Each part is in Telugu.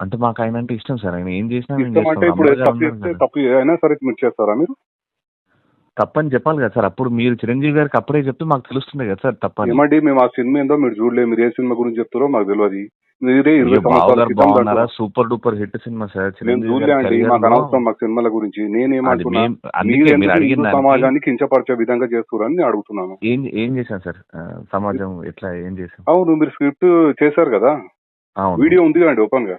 అంటే మాకు ఆయన అంటే ఇష్టం సార్. ఆయన ఏం చేసినా మేము ఇష్టం అంటే చేస్తాం. ఇప్పుడు అమ్మగారు తప్పు ఉన్నారు చేస్తే కదా. తప్పు అయినా సరే మీరు చేస్తారా మీరు? తప్పని చెప్పాలి కదా సార్. అప్పుడు మీరు చిరంజీవి గారికి అప్పుడే చెప్తే మాకు తెలుస్తుంది కదా సార్ తప్పని. ఏమండి మేము ఆ సినిమా ఏందో మీరు చూడలేదు మీరు ఏ సినిమా గురించి చెప్తారో మాకు తెలియదు. మీరే ఇరవై అయ్యో, బావ సంవత్సరాల గారు క్రితం బాగున్నారా? దాంట్లో- super duper hit cinema sir. మేము చిరంజీవి చూడలే గారి అండి career మాకు లో అనవసరం మాకు సినిమాల గురించి. అది నేనేమంటున్నా మేం- అందుకే మీరు మీరు ఎందుకు అడిగిన హిందూ దానికి సమాజాన్ని కించపరిచే విధంగా చేస్తున్నారని నేను అడుగుతున్నాను. ఏం ఏం చేశాం సార్? ఆ, సమాజం ఎట్లా ఏం చేశాం అవును మీరు స్క్రిప్ట్ చేశారు కదా. అవును. వీడియో ఉంది కదండి ఓపెన్గా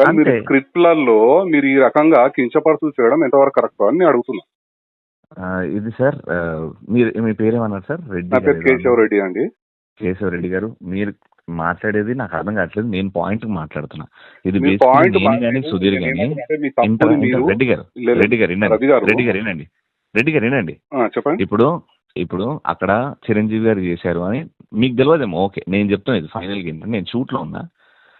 కానీ మీరు. స్క్రిప్ట్లలో మీరు ఈ రకంగా కించపరుచు చేయడం ఎంతవరకు కరెక్ట్ అని నేను అడుగుతున్నా. ఇది సార్ మీరు మీ పేరేమన్నారు సార్? రెడ్డి నా పేరు గారు కేశవ రెడ్డి అండి. కేశవ రెడ్డి గారు మీరు మాట్లాడేది నాకు అర్థం కావట్లేదు నేను పాయింట్ మాట్లాడుతున్నా. ఇది మీ పాయింట్ కానీ సుధీర్ కానీ రెడ్డి గారు రెడ్డి గారు రెడ్డి గారు వినండి. రెడ్డి గారు వినండి. ఆ, చెప్పండి. ఇప్పుడు ఇప్పుడు అక్కడ చిరంజీవి గారు చేశారు అని మీకు తెలియదేమో ఓకే. నేను చెప్తాను ఇది ఫైనల్ ఏంటంటే నేను షూట్లో ఉన్నా.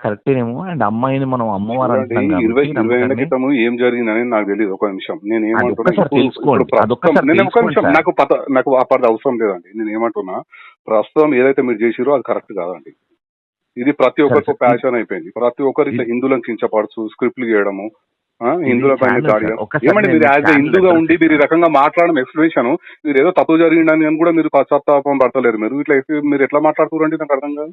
కరెక్టేనేమో. అండ్ అమ్మాయిని మనం అమ్మవారు ఇరవై ఇరవై క్రితం ఏం జరిగిందని నాకు తెలియదు ఒక నిమిషం. నేను ఏమంటున్నా. నాకు పత నాకు అవసరం లేదండి. నేను ఏమంటున్నా ప్రస్తుతం ఏదైతే మీరు చేసిరో అది కరెక్ట్ కాదండి. ఇది ప్రతి ఒక్కరికి ప్యాషన్ అయిపోయింది. ప్రతి ఒక్కరు ఇట్లా హిందువులను కించపరచు స్క్రిప్ట్లు చేయడము హిందువుల పైన దాడి ఏమండి నేను మీరు యాజ్ హిందూగా ఉండి మీరు ఈ. రకంగా మాట్లాడడం ఎక్స్ప్లెనేషన్ మీరు ఏదో తప్పు జరిగిందని అని కూడా మీరు పశ్చాత్తాపం పడతలేరు మీరు. ఇట్లా మీరు ఎట్లా మాట్లాడుతున్నారండి నాకు అర్థం కాదు.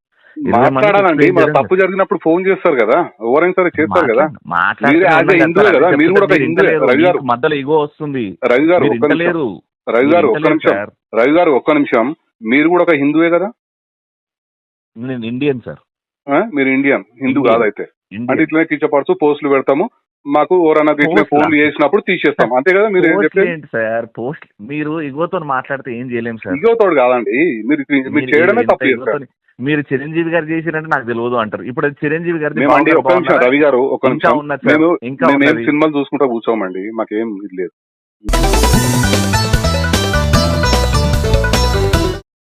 మాట్లాడాలండి. తప్పు జరిగినప్పుడు ఫోన్ చేస్తారు కదా. ఎవరైనా సరే చేస్తారు కదా. హిందువే కదా, మీరు కూడా హిందువే. రవి గారు. మధ్యలో ఇగో వస్తుంది. రవి గారు రవి గారు ఒక్క నిమిషం. రవి గారు ఒక్క నిమిషం. మీరు కూడా ఒక హిందువే కదా? నేను ఇండియన్ సార్. ఆ? మీరు ఇండియన్. హిందూ. కాదైతే. అంటే ఇట్లనే కించపడుతూ పోస్టులు పెడతాము. మాకు ఎవరన్నా ఇట్లా? ఫోన్లు చేసినప్పుడు తీసేస్తాం. అంతే కదా మీరు ఏంటి సార్? పోస్ట్ మీరు ఇగోతో మాట్లాడితే ఏం చేయలేం సార్. ఇగోతోడు కాదండి. మీరు మీరు చేయడమే తప్పు చేస్తారు. మీరు చిరంజీవి గారు చేసిరంటే నాకు తెలియదు అంటారు ఇప్పుడు చిరంజీవి గారి ఒక్క నిమిషం రవి గారు ఇంకా నిమిషం. మేము ఇంకా. సినిమాలు చూసుకుంటా కూర్చోమండి మాకేం ఇది లేదు